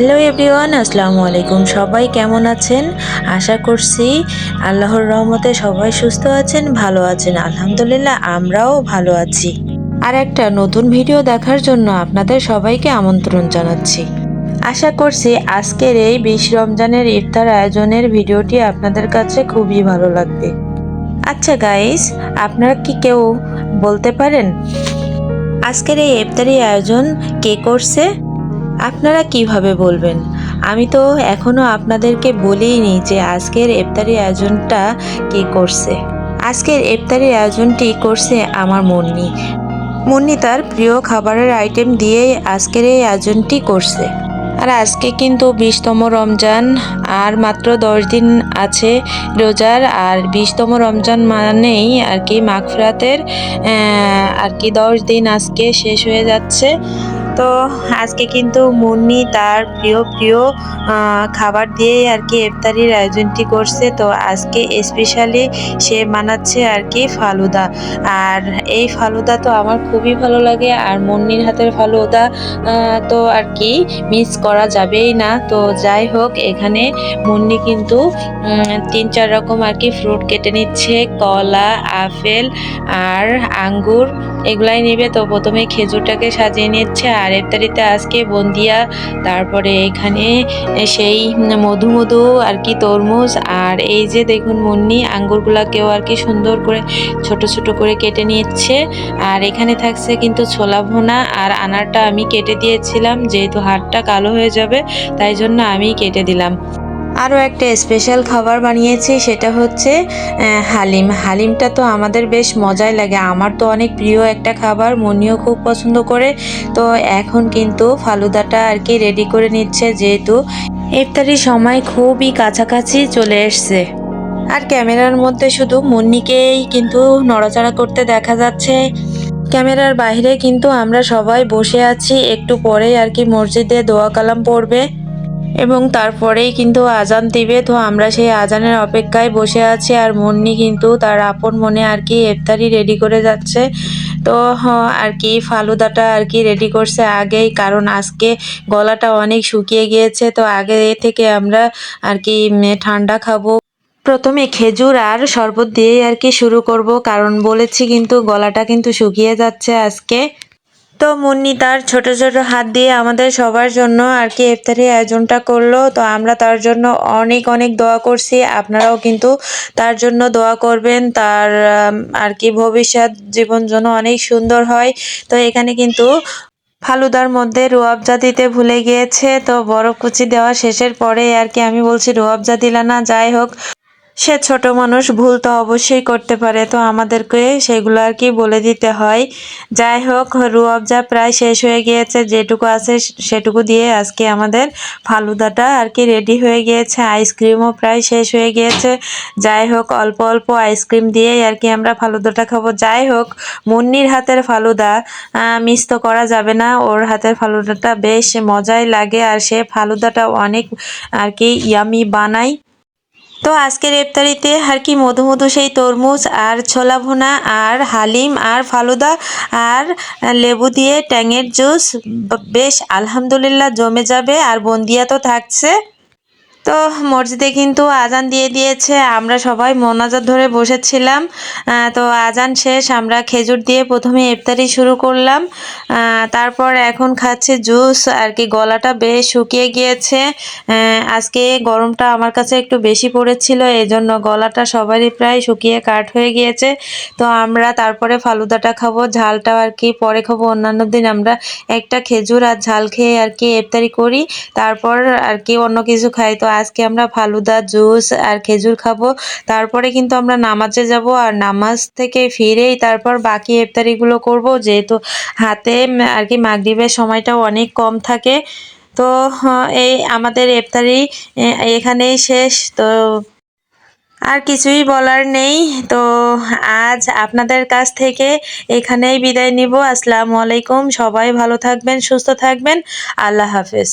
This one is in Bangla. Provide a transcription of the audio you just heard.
হ্যালো এভরিওয়ান আসসালামু আলাইকুম। সবাই কেমন আছেন? আশা করছি আল্লাহর রহমতে সবাই সুস্থ আছেন, ভালো আছেন। আলহামদুলিল্লাহ, আমরাও ভালো আছি। আর একটা নতুন ভিডিও দেখার জন্য আপনাদের সবাইকে আমন্ত্রণ জানাচ্ছি। আশা করছি আজকের এই বিশ রমজানের ইফতার আয়োজনের ভিডিওটি আপনাদের কাছে খুবই ভালো লাগবে। আচ্ছা গাইস আপনারা কি কেউ বলতে পারেন? আজকের এই ইফতারি আয়োজন কে করছে? আপনারা কীভাবে বলবেন? আমি তো এখনও আপনাদেরকে বলিনি যে আজকের ইফতারি আয়োজনটা কে করছে। আজকের ইফতারি আয়োজনটি করছে আমার মুন্নি। মুন্নি তার প্রিয় খাবারের আইটেম দিয়েই আজকের এই আয়োজনটি করছে। আর আজকে কিন্তু বিশতম রমজান, আর মাত্র দশ দিন আছে রোজার, আর বিশতম রমজান মানেই আর কি মাগফিরাতের আর কি দশ দিন আজকে শেষ হয়ে যাচ্ছে। তো আজকে কিন্তু মুন্নি তার প্রিয় প্রিয় খাবার দিয়েই আর কি ইফতারির আয়োজনটি করছে। তো আজকে স্পেশালি সে বানাচ্ছে আর কি ফালুদা। আর এই ফালুদা তো আমার খুবই ভালো লাগে আর মুন্নির হাতের ফালুদা তো আর কি মিস করা যাবেই না। তো যাই হোক, এখানে মুন্নি কিন্তু তিন, চার রকম আর কি ফ্রুট কেটে নিচ্ছে। কলা, আপেল আর আঙ্গুর, এগুলাই নেবে। তো প্রথমে খেজুরটাকে সাজিয়ে নিচ্ছে আর ইফতারিতে আজকে বন্দিয়া, তারপরে এখানে সেই মধু মধু আর কি তরমুজ আর এই যে দেখুন মুন্নি, আঙ্গুরগুলাকেও আর কি সুন্দর করে ছোট ছোট করে কেটে নিচ্ছে। আর এখানে থাকছে কিন্তু ছোলা ভোনা আর আনারটা আমি কেটে দিয়েছিলাম, যেহেতু হাটটা কালো হয়ে যাবে, তাই জন্য আমি কেটে দিলাম। আরও একটা স্পেশাল খাবার বানিয়েছি, সেটা হচ্ছে হালিম। হালিমটা তো আমাদের বেশ মজাই লাগে। আমার তো অনেক প্রিয় একটা খাবার মনিও খুব পছন্দ করে। তো এখন কিন্তু ফালুদাটা আর কি রেডি করে নিচ্ছে, যেহেতু ইফতারির সময় খুবই কাছাকাছি চলে এসছে। আর ক্যামেরার মধ্যে শুধু মুন্নিকেই কিন্তু নড়াচড়া করতে দেখা যাচ্ছে। ক্যামেরার বাইরে কিন্তু আমরা সবাই বসে আছি। একটু পরেই আর কি মসজিদে দোয়া কালাম পড়বে। এবং তারপরেই কিন্তু আজান দিবে। তো আমরা সেই আজানের অপেক্ষায় বসে আছি আর মুন্নি কিন্তু তার আপন মনে আর কি ইফতারি রেডি করে যাচ্ছে। তো আর কি ফালুদাটা আর কি রেডি করছে আগেই, কারণ আজকে গলাটা অনেক শুকিয়ে গিয়েছে। তো আগে থেকে আমরা আর কি ঠান্ডা খাব। প্রথমে খেজুর আর শরবত দিয়েই আর কি শুরু করব, কারণ বলেছি কিন্তু গলাটা কিন্তু শুকিয়ে যাচ্ছে আজকে। তো মুন্নি তার ছোট ছোট হাত দিয়ে আমাদের সবার জন্য আর কি ইফতারি আয়োজনটা করল। তো আমরা তার জন্য অনেক অনেক দোয়া করছি। আপনারাও কিন্তু তার জন্য দোয়া করবেন। তার আর কি ভবিষ্যৎ জীবন যেন অনেক সুন্দর হয়। তো এখানে কিন্তু ফালুদার মধ্যে রুয়াবজা দিতে ভুলে গিয়েছে। তো বরফ কুচি দেওয়া শেষের পরে আর কি আমি বলছি রুয়াবজা দিলা না, যাই হোক। সে ছোট মানুষ, ভুল তো অবশ্যই করতে পারে, তো আমাদেরকে সেগুলো আর কি বলে দিতে হয়। যাই হোক রুয়াবজা প্রায় শেষ হয়ে গিয়েছে, যেটুকু আছে সেটুকু দিয়ে আজকে আমাদের ফালুদাটা আর কি রেডি হয়ে গিয়েছে আইসক্রিমও প্রায় শেষ হয়ে গিয়েছে। যাই হোক, অল্প অল্প আইসক্রিম দিয়েই আর কি আমরা ফালুদাটা খাব। যাই হোক, মুন্নির হাতের ফালুদা মিস তো করা যাবে না, ওর হাতের ফালুদাটা বেশ মজাই লাগে, আর সে ফালুদাটা অনেক আর কি ইয়ামি বানায়। তো আজকের ইফতারিতে আর কি মধু মধু সেই তরমুজ আর ছোলা ভুনা আর হালিম আর ফালুদা আর লেবু দিয়ে ট্যাঙের জুস। বেশ, আলহামদুলিল্লাহ, জমে যাবে আর বন্দিয়া তো থাকছে। তো মসজিদে কিন্তু আজান দিয়ে দিয়েছে, আমরা সবাই মোনাজাত ধরে বসেছিলাম। তো আজান শেষ, আমরা খেজুর দিয়ে প্রথমে ইফতারি শুরু করলাম। তারপর এখন খাচ্ছি জুস, আর কি গলাটা বেশ শুকিয়ে গিয়েছে। আজকে গরমটা আমার কাছে একটু বেশি পড়েছিল এই জন্য গলাটা সবারই প্রায় শুকিয়ে কাঠ হয়ে গিয়েছে। তো আমরা তারপরে ফালুদাটা খাব ঝালটা আর কি পরে খাব। অন্যান্য দিন আমরা একটা খেজুর আর ঝাল খেয়ে আর কি ইফতারি করি। তারপর আর কি অন্য কিছু খাই। তো আজকে আমরা ফালুদা জুস আর খেজুর খাব। তারপরে কিন্তু আমরা নামাজে যাব আর নামাজ থেকে ফিরেই তারপর বাকি ইফতারিগুলো করব। যেহেতু হাতে আর কি মাগরিবের সময়টাও অনেক কম থাকে। তো হ্যাঁ, এই আমাদের ইফতারি এখানেই শেষ। তো আর কিছুই বলার নেই। তো আজ আপনাদের কাছ থেকে এখানেই বিদায় নিব। আসসালামু আলাইকুম। সবাই ভালো থাকবেন সুস্থ থাকবেন। আল্লাহ হাফেজ।